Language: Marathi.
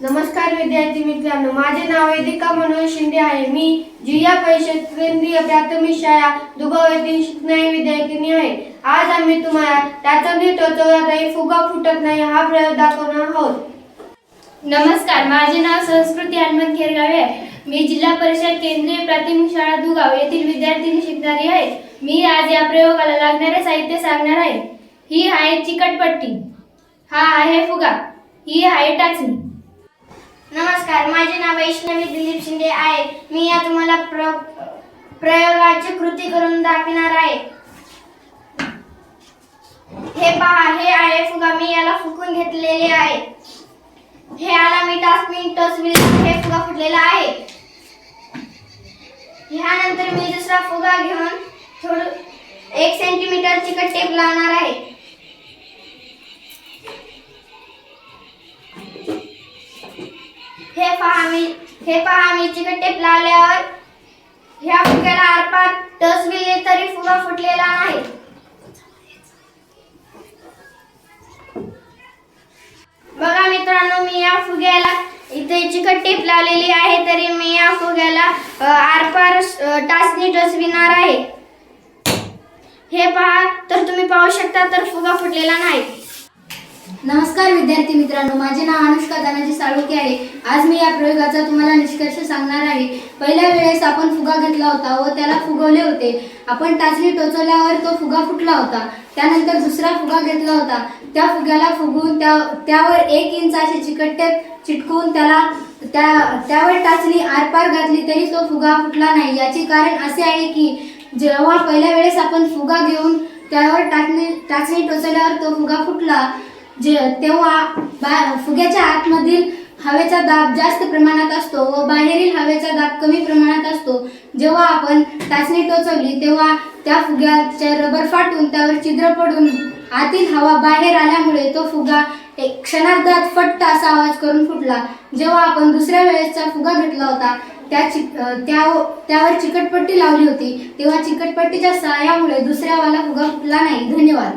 नमस्कार विद्यार्थी मित्रांनो माझे नाव वेदिका मनोज शिंदे आहे. मी जिल्हा परिषद केंद्रीय प्राथमिक शाळा दुगाव येथील शिकणारी विद्यार्थिनी आहे. आज आम्ही तुम्हाला त्याचा टोचवला फुगा फुटत नाही हा प्रयोग दाखवणार आहोत. नमस्कार माझे नाव संस्कृती हनुमंत खेरगावे आहे. मी जिल्हा परिषद केंद्रीय प्राथमिक शाळा दुगाव येथील विद्यार्थिनी शिकणारी आहे. मी आज या प्रयोगाला लागणारे साहित्य सांगणार आहे. ही आहे चिकटपट्टी. हा आहे फुगा. ही आहे टाचणी. नमस्कार माझे नाव वैष्णवी दिलीप शिंदे आहे. मी या तुम्हाला प्र प्रयोगाची कृती करून दाखविणार आहे. हे पहा हे आहे फुगा मी याला फुकून घेतलेले आहे. हे आला मी टाचणी टचविल हे फुगा फुटलेला आहे. ह्यानंतर मी दुसरा फुगा घेऊन थोडं एक सेंटीमीटर चिकट टेप लावणार आहे. हे पहा मी हे पहा मी चिकट टेप लावल्यावर ह्या फुग्याला आरपार टच बिले तरी फुगा फुटलेला नाही बघा मित्रांनो मी या फुग्याला इथे चिकट टेप लावलेली आहे तरी मी या फुग्याला आरपार टासनी टाचणी टचविणार आहे. हे पहा तर तुम्ही पाहू शकता तर फुगा फुटलेला नाही. नमस्कार विद्यार्थी मित्रांनो माझे नाव अनुष्का तानाजी साळुके आहे. आज मी या प्रयोगाचा तुम्हाला निष्कर्ष सांगणार आहे. पहिल्या वेळेस आपण फुगा घेतला होता व त्याला फुगवले होते. आपण टाचणी टोचवल्यावर तो फुगा फुटला होता. त्यानंतर दुसरा फुगा घेतला होता. त्या फुग्याला फुगवून त्या त्यावर एक इंच असे चिकटते चिटकवून त्याला त्या त्यावर टाचणी आरपार घातली तरी तो फुगा फुटला नाही. याचे कारण असे आहे की जेव्हा पहिल्या वेळेस आपण फुगा घेऊन त्यावर टाचणी टाचणी टोचवल्यावर तो फुगा फुटला जे तेव्हा बा फुग्याच्या आतमधील हवेचा दाब जास्त प्रमाणात असतो व बाहेरील हवेचा दाब कमी प्रमाणात असतो. जेव्हा आपण टाचणी टोचवली तेव्हा त्या फुग्याचे रबर फाटून त्यावर छिद्र पडून आतील हवा बाहेर आल्यामुळे तो फुगा एक क्षणार्धात फट्ट असा आवाज करून फुटला. जेव्हा आपण दुसऱ्या वेळेसचा फुगा घेतला होता त्या चि त्या त्यावर चिकटपट्टी लावली होती तेव्हा चिकटपट्टीच्या सहाय्यामुळे दुसऱ्यावाला फुगा फुटला नाही. धन्यवाद.